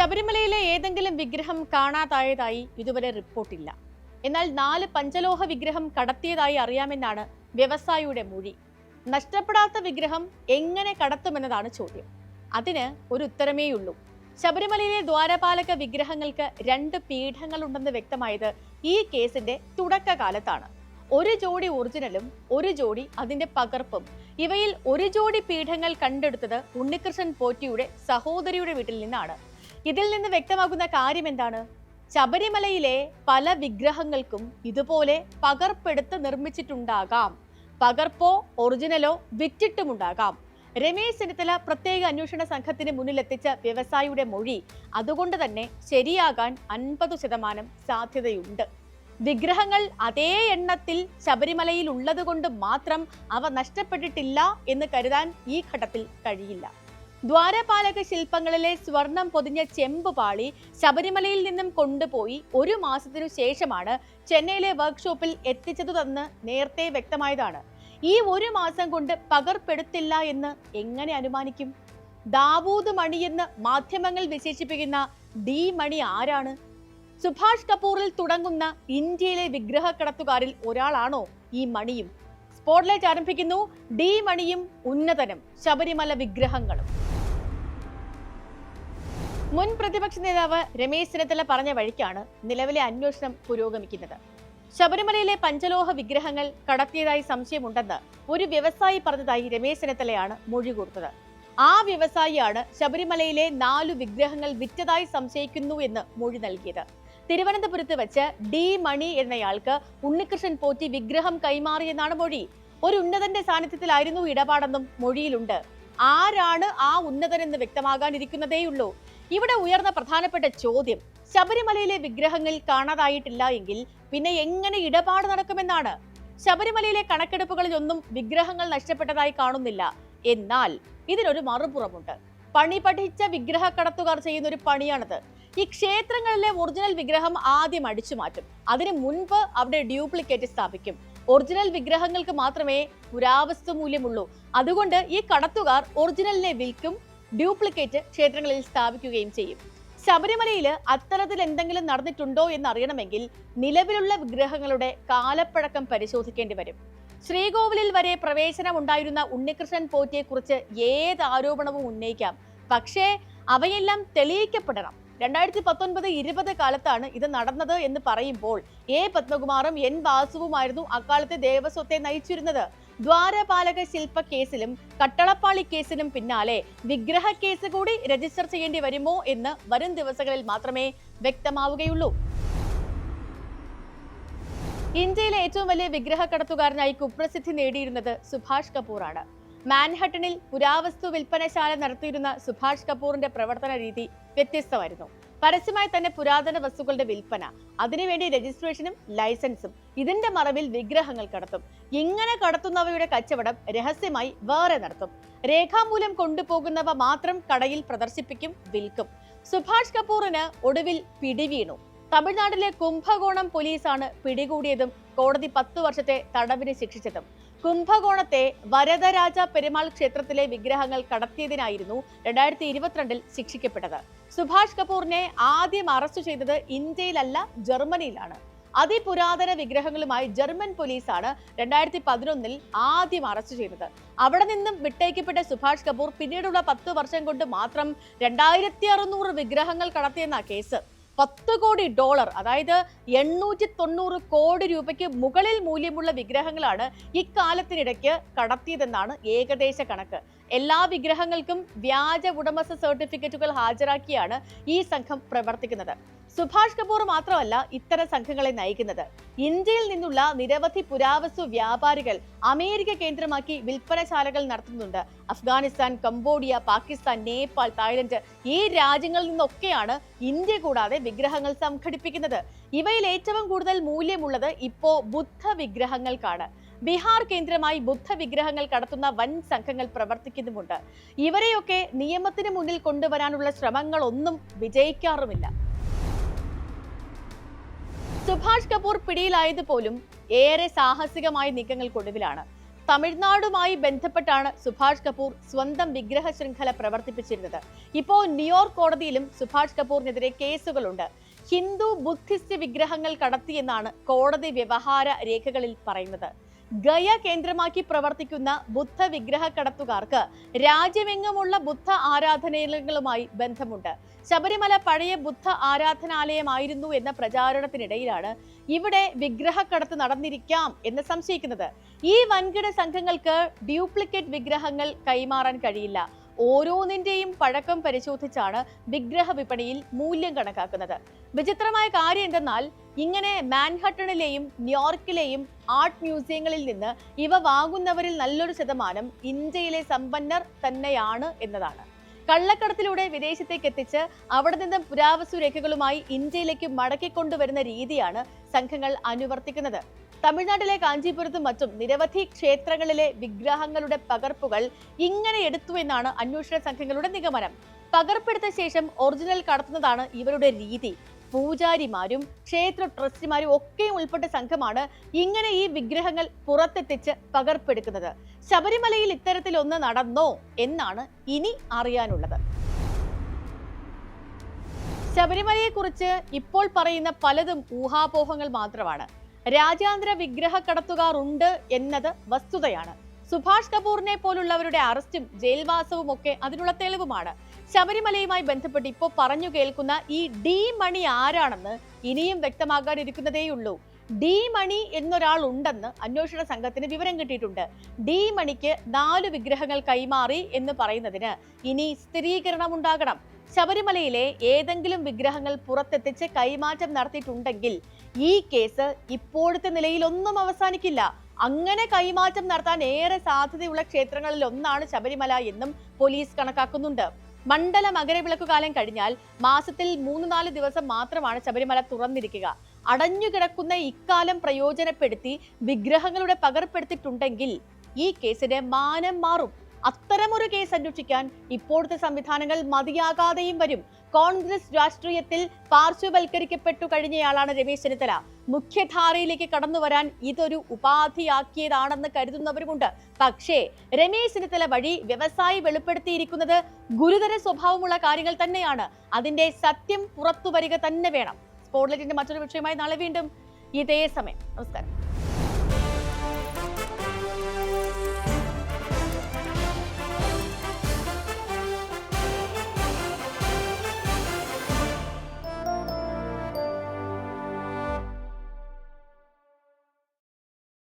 ശബരിമലയിലെ ഏതെങ്കിലും വിഗ്രഹം കാണാതായതായി ഇതുവരെ റിപ്പോർട്ടില്ല. എന്നാൽ നാല് പഞ്ചലോഹ വിഗ്രഹം കടത്തിയതായി അറിയാമെന്നാണ് വ്യവസായിയുടെ മൊഴി. നഷ്ടപ്പെടാത്ത വിഗ്രഹം എങ്ങനെ കടത്തുമെന്നതാണ് ചോദ്യം. അതിന് ഒരു ഉത്തരമേയുള്ളൂ. ശബരിമലയിലെ ദ്വാരപാലക വിഗ്രഹങ്ങൾക്ക് രണ്ട് പീഠങ്ങളുണ്ടെന്ന് വ്യക്തമായത് ഈ കേസിന്റെ തുടക്കകാലത്താണ്. ഒരു ജോഡി ഒറിജിനലും ഒരു ജോഡി അതിന്റെ പകർപ്പും. ഇവയിൽ ഒരു ജോഡി പീഠങ്ങൾ കണ്ടെടുത്തത് ഉണ്ണികൃഷ്ണൻ പോറ്റിയുടെ സഹോദരിയുടെ വീട്ടിൽ നിന്നാണ്. ഇതിൽ നിന്ന് വ്യക്തമാകുന്ന കാര്യം എന്താണ്? ശബരിമലയിലെ പല വിഗ്രഹങ്ങൾക്കും ഇതുപോലെ പകർപ്പെടുത്ത് നിർമ്മിച്ചിട്ടുണ്ടാകാം. പകർപ്പോ ഒറിജിനലോ വിറ്റിട്ടുമുണ്ടാകാം. രമേശ് ചെന്നിത്തല പ്രത്യേക അന്വേഷണ സംഘത്തിന് മുന്നിലെത്തിച്ച വ്യവസായിയുടെ മൊഴി അതുകൊണ്ട് തന്നെ ശരിയാകാൻ അൻപത് ശതമാനം സാധ്യതയുണ്ട്. വിഗ്രഹങ്ങൾ അതേ എണ്ണത്തിൽ ശബരിമലയിൽ ഉള്ളതുകൊണ്ട് മാത്രം അവ നഷ്ടപ്പെട്ടിട്ടില്ല എന്ന് കരുതാൻ ഈ ഘട്ടത്തിൽ കഴിയില്ല. ദ്വാരപാലക ശില്പങ്ങളിലെ സ്വർണം പൊതിഞ്ഞ ചെമ്പ് പാളി ശബരിമലയിൽ നിന്നും കൊണ്ടുപോയി ഒരു മാസത്തിനു ശേഷമാണ് ചെന്നൈയിലെ വർക്ക്ഷോപ്പിൽ എത്തിച്ചതു തന്ന് നേരത്തെ വ്യക്തമായതാണ്. ഈ ഒരു മാസം കൊണ്ട് പകർപ്പെടുത്തില്ല എന്ന് എങ്ങനെ അനുമാനിക്കും? ദാവൂദ് മണി എന്ന് മാധ്യമങ്ങൾ വിശേഷിപ്പിക്കുന്ന ഡി മണി ആരാണ്? സുഭാഷ് കപൂറിൽ തുടങ്ങുന്ന ഇന്ത്യയിലെ വിഗ്രഹക്കടത്തുകാരിൽ ഒരാളാണോ ഈ മണിയും? സ്പോട്ട്ലൈറ്റ് ആരംഭിക്കുന്നു. ഡി മണിയും ഉന്നതനും ശബരിമല വിഗ്രഹങ്ങളും. മുൻ പ്രതിപക്ഷ നേതാവ് രമേശ് ചെന്നിത്തല പറഞ്ഞ വഴിക്കാണ് നിലവിലെ അന്വേഷണം പുരോഗമിക്കുന്നത്. ശബരിമലയിലെ പഞ്ചലോഹ വിഗ്രഹങ്ങൾ കടത്തിയതായി സംശയമുണ്ടെന്ന് ഒരു വ്യവസായി പറഞ്ഞതായി രമേശ് ചെന്നിത്തലയാണ് മൊഴി കൊടുത്തത്. ആ വ്യവസായിയാണ് ശബരിമലയിലെ നാലു വിഗ്രഹങ്ങൾ വിറ്റതായി സംശയിക്കുന്നു എന്ന് മൊഴി നൽകിയത്. തിരുവനന്തപുരത്ത് വെച്ച് ഡി മണി എന്നയാൾക്ക് ഉണ്ണികൃഷ്ണൻ പോറ്റി വിഗ്രഹം കൈമാറിയെന്നാണ് മൊഴി. ഒരു ഉന്നതന്റെ സാന്നിധ്യത്തിലായിരുന്നു ഇടപാടെന്നും മൊഴിയിലുണ്ട്. ആരാണ് ആ ഉന്നതനെന്ന് വ്യക്തമാകാനിരിക്കുന്നതേയുള്ളൂ. ഇവിടെ ഉയർന്ന പ്രധാനപ്പെട്ട ചോദ്യം ശബരിമലയിലെ വിഗ്രഹങ്ങൾ കാണാതായിട്ടില്ല എങ്കിൽ പിന്നെ എങ്ങനെ ഇടപാട് നടക്കുമെന്നാണ്? ശബരിമലയിലെ കണക്കെടുപ്പുകളിലൊന്നും വിഗ്രഹങ്ങൾ നഷ്ടപ്പെട്ടതായി കാണുന്നില്ല. എന്നാൽ ഇതിനൊരു മറുപുറമുണ്ട്. പണി പഠിച്ച വിഗ്രഹ കടത്തുകാർ ചെയ്യുന്ന ഒരു പണിയാണത്. ഈ ക്ഷേത്രങ്ങളിലെ ഒറിജിനൽ വിഗ്രഹം ആദ്യം അടിച്ചു മാറ്റും. അതിനു മുൻപ് അവിടെ ഡ്യൂപ്ലിക്കേറ്റ് സ്ഥാപിക്കും. ഒറിജിനൽ വിഗ്രഹങ്ങൾക്ക് മാത്രമേ പുരാവസ്തു മൂല്യമുള്ളൂ അതുകൊണ്ട് ഈ കടത്തുകാർ ഒറിജിനലിനെ വിൽക്കും ഡ്യൂപ്ലിക്കേറ്റ് ക്ഷേത്രങ്ങളിൽ സ്ഥാപിക്കുകയും ചെയ്യും. ശബരിമലയിൽ അത്തരത്തിൽ എന്തെങ്കിലും നടന്നിട്ടുണ്ടോ എന്ന് അറിയണമെങ്കിൽ നിലവിലുള്ള വിഗ്രഹങ്ങളുടെ കാലപ്പഴക്കം പരിശോധിക്കേണ്ടി വരും. ശ്രീകോവിലിൽ വരെ പ്രവേശനം ഉണ്ടായിരുന്ന ഉണ്ണികൃഷ്ണൻ പോറ്റിയെ കുറിച്ച് ഏത് ആരോപണവും ഉന്നയിക്കാം. പക്ഷേ അവയെല്ലാം തെളിയിക്കപ്പെടണം. രണ്ടായിരത്തി പത്തൊൻപത് ഇരുപത് കാലത്താണ് ഇത് നടന്നത് എന്ന് പറയുമ്പോൾ എ. പത്മകുമാറും എൻ. വാസുവുമായിരുന്നു അക്കാലത്തെ ദേവസ്വത്തെ നയിച്ചിരുന്നത്. ദ്വാരപാലക ശില്പ കേസിലും കട്ടളപ്പാളി കേസിനും പിന്നാലെ വിഗ്രഹ കേസ് കൂടി രജിസ്റ്റർ ചെയ്യേണ്ടി വരുമോ എന്ന് വരും ദിവസങ്ങളിൽ മാത്രമേ വ്യക്തമാവുകയുള്ളൂ. ഇന്ത്യയിലെ ഏറ്റവും വലിയ വിഗ്രഹ കടത്തുകാരനായി കുപ്രസിദ്ധി നേടിയിരുന്നത് സുഭാഷ് കപൂറാണ്. മാൻഹട്ടണിൽ പുരാവസ്തു വിൽപ്പനശാല നടത്തിയിരുന്ന സുഭാഷ് കപൂറിന്റെ പ്രവർത്തന രീതി വ്യത്യസ്തമായിരുന്നു. പരസ്യമായി തന്നെ പുരാതന വസ്തുക്കളുടെ വിൽപ്പന അതിനുവേണ്ടി രജിസ്ട്രേഷനും ലൈസൻസും. ഇതിന്റെ മറവിൽ വിഗ്രഹങ്ങൾ കടത്തും. ഇങ്ങനെ കടത്തുന്നവയുടെ കച്ചവടം രഹസ്യമായി വേറെ നടത്തും. രേഖാമൂലം കൊണ്ടുപോകുന്നവ മാത്രം കടയിൽ പ്രദർശിപ്പിക്കും വിൽക്കും. സുഭാഷ് കപൂറിന് ഒടുവിൽ പിടിവീണു. തമിഴ്നാട്ടിലെ കുംഭകോണം പോലീസാണ് പിടികൂടിയതും കോടതി പത്തു വർഷത്തെ തടവിന് ശിക്ഷിച്ചതും. കുംഭകോണത്തെ വരദരാജ പെരുമാൾ ക്ഷേത്രത്തിലെ വിഗ്രഹങ്ങൾ കടത്തിയതിനായിരുന്നു രണ്ടായിരത്തി ഇരുപത്തിരണ്ടിൽ ശിക്ഷിക്കപ്പെട്ടത്. സുഭാഷ് കപൂറിനെ ആദ്യം അറസ്റ്റ് ചെയ്തത് ഇന്ത്യയിലല്ല ജർമ്മനിയിലാണ്. അതിപുരാതന വിഗ്രഹങ്ങളുമായി ജർമ്മൻ പോലീസാണ് രണ്ടായിരത്തി പതിനൊന്നിൽ ആദ്യം അറസ്റ്റ് ചെയ്തത്. അവിടെ നിന്നും വിട്ടയക്കപ്പെട്ട സുഭാഷ് കപൂർ പിന്നീടുള്ള പത്ത് വർഷം കൊണ്ട് മാത്രം രണ്ടായിരത്തി അറുന്നൂറ് വിഗ്രഹങ്ങൾ കടത്തിയെന്ന കേസ്. പത്ത് കോടി ഡോളർ അതായത് എണ്ണൂറ്റി തൊണ്ണൂറ് കോടി രൂപയ്ക്ക് മുകളിൽ മൂല്യമുള്ള വിഗ്രഹങ്ങളാണ് ഇക്കാലത്തിനിടയ്ക്ക് കടത്തിയതെന്നാണ് ഏകദേശ കണക്ക്. എല്ലാ വിഗ്രഹങ്ങൾക്കും വ്യാജ ഉടമസ്ഥ സർട്ടിഫിക്കറ്റുകൾ ഹാജരാക്കിയാണ് ഈ സംഘം പ്രവർത്തിക്കുന്നത്. സുഭാഷ് കപൂർ മാത്രമല്ല ഇത്തരം സംഘങ്ങളെ നയിക്കുന്നത്. ഇന്ത്യയിൽ നിന്നുള്ള നിരവധി പുരാവസ്തു വ്യാപാരികൾ അമേരിക്ക കേന്ദ്രമാക്കി വിൽപ്പനശാലകൾ നടത്തുന്നുണ്ട്. അഫ്ഗാനിസ്ഥാൻ കംബോഡിയ പാകിസ്ഥാൻ നേപ്പാൾ തായ്ലൻഡ് ഈ രാജ്യങ്ങളിൽ നിന്നൊക്കെയാണ് ഇന്ത്യ കൂടാതെ വിഗ്രഹങ്ങൾ സംഘടിപ്പിക്കുന്നത്. ഇവയിൽ ഏറ്റവും കൂടുതൽ മൂല്യമുള്ളത് ഇപ്പോ ബുദ്ധ വിഗ്രഹങ്ങൾക്കാണ്. ബീഹാർ കേന്ദ്രമായി ബുദ്ധവിഗ്രഹങ്ങൾ കടത്തുന്ന വൻ സംഘങ്ങൾ പ്രവർത്തിക്കുന്നുമുണ്ട്. ഇവരെയൊക്കെ നിയമത്തിന് മുന്നിൽ കൊണ്ടുവരാനുള്ള ശ്രമങ്ങളൊന്നും വിജയിക്കാറുമില്ല. സുഭാഷ് കപൂർ പിടിയിലായത് പോലും ഏറെ സാഹസികമായ നീക്കങ്ങൾക്കൊടുവിലാണ് തമിഴ്നാടുമായി ബന്ധപ്പെട്ടാണ് സുഭാഷ് കപൂർ സ്വന്തം വിഗ്രഹ ശൃംഖല പ്രവർത്തിപ്പിച്ചിരുന്നത്. ഇപ്പോൾ ന്യൂയോർക്ക് കോടതിയിലും സുഭാഷ് കപൂറിനെതിരെ കേസുകളുണ്ട്. ഹിന്ദു ബുദ്ധിസ്റ്റ് വിഗ്രഹങ്ങൾ കടത്തിയെന്നാണ് കോടതി വ്യവഹാര രേഖകളിൽ പറയുന്നത്. ഗയ കേന്ദ്രമാക്കി പ്രവർത്തിക്കുന്ന ബുദ്ധ വിഗ്രഹ കടത്തുകാർക്ക് രാജ്യമെങ്ങുമുള്ള ബുദ്ധ ആരാധനാലയങ്ങളുമായി ബന്ധമുണ്ട്. ശബരിമല പഴയ ബുദ്ധ ആരാധനാലയമായിരുന്നു എന്ന പ്രചാരണത്തിനിടയിലാണ് ഇവിടെ വിഗ്രഹക്കടത്ത് നടന്നിരിക്കാം എന്ന് സംശയിക്കുന്നത്. ഈ വൻകിട സംഘങ്ങൾക്ക് ഡ്യൂപ്ലിക്കേറ്റ് വിഗ്രഹങ്ങൾ കൈമാറാൻ കഴിയില്ല. ഓരോന്നിന്റെയും പഴക്കം പരിശോധിച്ചാണ് വിഗ്രഹ വിപണിയിൽ മൂല്യം കണക്കാക്കുന്നത്. വിചിത്രമായ കാര്യം എന്തെന്നാൽ ഇങ്ങനെ മാൻഹട്ടണിലെയും ന്യൂയോർക്കിലെയും ആർട്ട് മ്യൂസിയങ്ങളിൽ നിന്ന് ഇവ വാങ്ങുന്നവരിൽ നല്ലൊരു ശതമാനം ഇന്ത്യയിലെ സമ്പന്നർ തന്നെയാണ് എന്നതാണ്. കള്ളക്കടത്തിലൂടെ വിദേശത്തേക്ക് എത്തിച്ച് അവിടെ നിന്ന് പുരാവസ്തു രേഖകളുമായി ഇന്ത്യയിലേക്ക് മടക്കിക്കൊണ്ടുവരുന്ന രീതിയാണ് സംഘങ്ങൾ അനുവർത്തിക്കുന്നത്. തമിഴ്നാട്ടിലെ കാഞ്ചീപുരത്തും മറ്റും നിരവധി ക്ഷേത്രങ്ങളിലെ വിഗ്രഹങ്ങളുടെ പകർപ്പുകൾ ഇങ്ങനെ എടുത്തു എന്നാണ് അന്വേഷണ സംഘങ്ങളുടെ നിഗമനം. പകർപ്പെടുത്ത ശേഷം ഒറിജിനൽ കടത്തുന്നതാണ് ഇവരുടെ രീതി. പൂജാരിമാരും ക്ഷേത്ര ട്രസ്റ്റിമാരും ഒക്കെയും ഉൾപ്പെട്ട സംഘമാണ് ഇങ്ങനെ ഈ വിഗ്രഹങ്ങൾ പുറത്തെത്തിച്ച് പകർപ്പെടുക്കുന്നത്. ശബരിമലയിൽ ഇത്തരത്തിൽ ഒന്ന് നടന്നോ എന്നാണ് ഇനി അറിയാനുള്ളത്. ശബരിമലയെക്കുറിച്ച് ഇപ്പോൾ പറയുന്ന പലതും ഊഹാപോഹങ്ങൾ മാത്രമാണ്. രാജ്യാന്തര വിഗ്രഹ കടത്തുകാർ ഉണ്ട് എന്നത് വസ്തുതയാണ്. സുഭാഷ് കപൂറിനെ പോലുള്ളവരുടെ അറസ്റ്റും ജയിൽവാസവും ഒക്കെ അതിനുള്ള തെളിവുമാണ്. ശബരിമലയുമായി ബന്ധപ്പെട്ട് ഇപ്പോൾ പറഞ്ഞു കേൾക്കുന്ന ഈ ഡി മണി ആരാണെന്ന് ഇനിയും വ്യക്തമാകാനിരിക്കുന്നതേയുള്ളൂ ഡി മണി എന്നൊരാൾ ഉണ്ടെന്ന് അന്വേഷണ സംഘത്തിന് വിവരം കിട്ടിയിട്ടുണ്ട്. ഡി മണിക്ക് നാല് വിഗ്രഹങ്ങൾ കൈമാറി എന്ന് പറയുന്നതിന് ഇനി സ്ഥിരീകരണം ഉണ്ടാകണം ശബരിമലയിലെ ഏതെങ്കിലും വിഗ്രഹങ്ങൾ പുറത്തെത്തിച്ച് കൈമാറ്റം നടത്തിയിട്ടുണ്ടെങ്കിൽ ഈ കേസ് ഇപ്പോഴത്തെ നിലയിലൊന്നും അവസാനിക്കില്ല. അങ്ങനെ കൈമാറ്റം നടത്താൻ ഏറെ സാധ്യതയുള്ള ക്ഷേത്രങ്ങളിൽ ഒന്നാണ് ശബരിമല എന്നും പോലീസ് കണക്കാക്കുന്നുണ്ട്. മണ്ഡല മകരവിളക്ക് കാലം കഴിഞ്ഞാൽ മാസത്തിൽ മൂന്ന് നാല് ദിവസം മാത്രമാണ് ശബരിമല തുറന്നിരിക്കുക. അടഞ്ഞുകിടക്കുന്ന ഇക്കാലം പ്രയോജനപ്പെടുത്തി വിഗ്രഹങ്ങളുടെ പകർപ്പെടുത്തിയിട്ടുണ്ടെങ്കിൽ ഈ കേസിന് മാനം മാറും. അത്തരമൊരു കേസ് അന്വേഷിക്കാൻ ഇപ്പോഴത്തെ സംവിധാനങ്ങൾ മതിയാകാതെയും വരും. കോൺഗ്രസ് രാഷ്ട്രീയത്തിൽ പാർശ്വവൽക്കരിക്കപ്പെട്ടു കഴിഞ്ഞയാളാണ് രമേശ് ചെന്നിത്തല. മുഖ്യധാരയിലേക്ക് കടന്നു വരാൻ ഇതൊരു ഉപാധിയാക്കിയതാണെന്ന് കരുതുന്നവരുമുണ്ട്. പക്ഷേ രമേശ് ചെന്നിത്തല വഴി വ്യവസായി വെളിപ്പെടുത്തിയിരിക്കുന്നത് ഗുരുതര സ്വഭാവമുള്ള കാര്യങ്ങൾ തന്നെയാണ്. അതിന്റെ സത്യം പുറത്തു വരിക തന്നെ വേണം. സ്പോട്ട്ലൈറ്റിന്റെ മറ്റൊരു വിഷയമായി നാളെ വീണ്ടും ഇതേ സമയം. നമസ്കാരം.